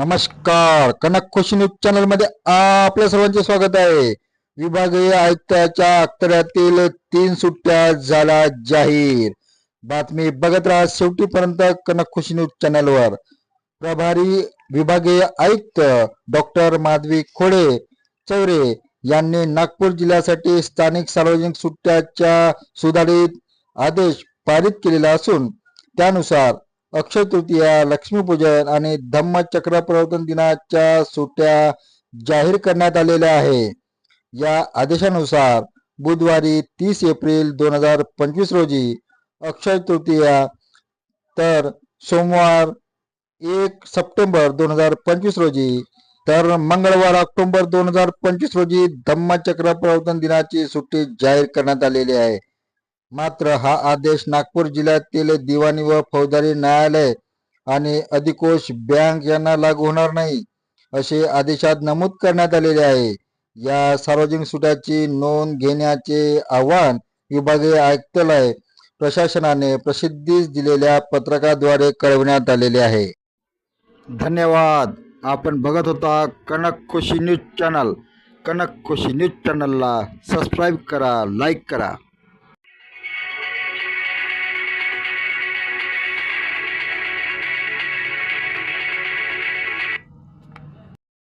नमस्कार. कनक खुशी न्यूज चॅनलमध्ये आपल्या सर्वांचे स्वागत आहे. विभागीय आयुक्ताच्या अखत्यातील तीन सुट्ट्या झाल्या जाहीर. बातमी बघत राहा शेवटीपर्यंत कनक खुशी न्यूज चॅनलवर. प्रभारी विभागीय आयुक्त डॉक्टर माधवी खोडे चौरे यांनी नागपूर जिल्ह्यासाठी स्थानिक सार्वजनिक सुट्ट्याच्या सुधारित आदेश पारित केलेला असून त्यानुसार अक्षय तृतीया लक्ष्मीपूजन आणि धम्मचक्र प्रवर्तन दिनाच्या सुट्ट्या जाहीर करण्यात आलेल्या आहे. या आदेशानुसार बुधवारी तीस एप्रिल दोन हजार पंचवीस रोजी अक्षय तृतीया तर सोमवार एक सप्टेंबर दोन हजार पंचवीस रोजी तर मंगळवार ऑक्टोबर दोन हजार पंचवीस रोजी धम्मचक्र प्रवर्तन दिनाची सुट्टी जाहीर करण्यात आलेली आहे. मात्र हा आदेश नागपूर जिल्ह्यातील दिवाणी व फौजदारी न्यायालय आणि अधिकोष बँक यांना लागू होणार नाही असे आदेशात नमूद करण्यात आलेले आहे. या सार्वजनिक सुट्याची नोंद घेण्याचे आव्हान विभागीय आयुक्तालय प्रशासनाने प्रसिद्धीस दिलेल्या पत्रकाद्वारे कळवण्यात आलेले आहे. धन्यवाद. आपण बघत होता Kanak Khushi news channel. Kanak Khushi news चॅनलला सबस्क्राईब करा लाईक करा.